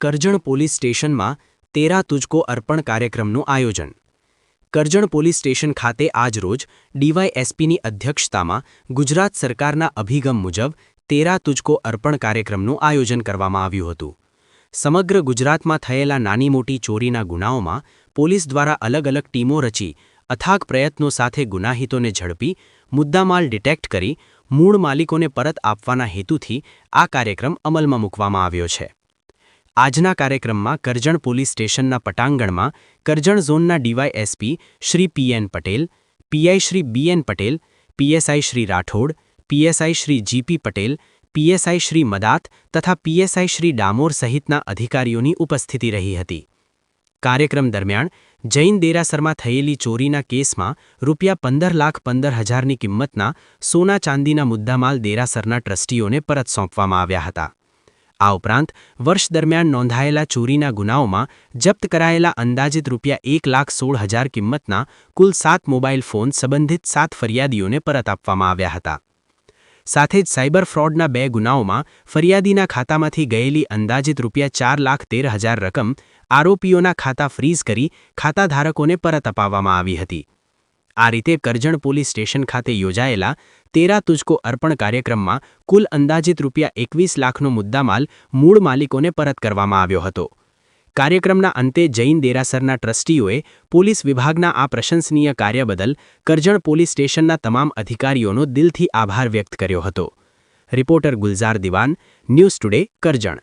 Karjan police સ્ટેશનમાં તેરા તુજકો અર્પણ કાર્યક્રમનું આયોજન. કરજણ પોલીસ સ્ટેશન ખાતે આજરોજ ડીવાયએસપીની અધ્યક્ષતામાં ગુજરાત સરકારના અભિગમ મુજબ તેરા તુજકો અર્પણ કાર્યક્રમનું આયોજન કરવામાં આવ્યું હતું. સમગ્ર ગુજરાતમાં થયેલા નાની મોટી ચોરીના ગુનાઓમાં પોલીસ દ્વારા અલગ અલગ ટીમો રચી અથાગ પ્રયત્નો સાથે ગુનાહિતોને ઝડપી, મુદ્દામાલ ડિટેક્ટ કરી મૂળ માલિકોને પરત આપવાના હેતુથી આ કાર્યક્રમ અમલમાં મૂકવામાં આવ્યો છે. આજના કાર્યક્રમમાં કરજણ પોલીસ સ્ટેશનના પટાંગણમાં કરજણ ઝોનના DYSP Shri PN Patel PI Shri BN Patel PSI Shri Rathod PSI Shri GP Patel PSI Shri મદાત તથા પીએસઆઈ શ્રી ડામોર સહિતના અધિકારીઓની ઉપસ્થિતિ રહી હતી. કાર્યક્રમ દરમિયાન જૈન દેરાસરમાં થયેલી ચોરીના કેસમાં રૂપિયા પંદર લાખ પંદર હજારની કિંમતના સોના ચાંદીના મુદ્દામાલ દેરાસરના ટ્રસ્ટીઓને પરત સોંપવામાં આવ્યા હતા. આ ઉપરાંત, વર્ષ દરમિયાન નોંધાયેલા ચોરીના ગુનાઓમાં જપ્ત કરાયેલા અંદાજિત રૂપિયા એક લાખ સોળ હજાર કિંમતના કુલ સાત મોબાઈલ ફોન સંબંધિત સાત ફરિયાદીઓને પરત આપવામાં આવ્યા હતા. સાથે જ સાયબર ફ્રોડના બે ગુનાઓમાં ફરિયાદીના ખાતામાંથી ગયેલી અંદાજિત રૂપિયા ચાર લાખ તેર હજાર રકમ આરોપીઓના ખાતા ફ્રીઝ કરી ખાતાધારકોને પરત અપાવવામાં આવી હતી. આ રીતે કરજણ પોલીસ સ્ટેશન ખાતે યોજાયેલા તેરા તુજકો અર્પણ કાર્યક્રમમાં કુલ અંદાજિત રૂપિયા એકવીસ લાખનો મુદ્દામાલ મૂળ માલિકોને પરત કરવામાં આવ્યો હતો. કાર્યક્રમના અંતે જૈન દેરાસરના ટ્રસ્ટીઓએ પોલીસ વિભાગના આ પ્રશંસનીય કાર્ય બદલ કરજણ પોલીસ સ્ટેશનના તમામ અધિકારીઓનો દિલથી આભાર વ્યક્ત કર્યો હતો. રિપોર્ટર ગુલઝાર દિવાન, ન્યૂઝ ટુડે કરજણ.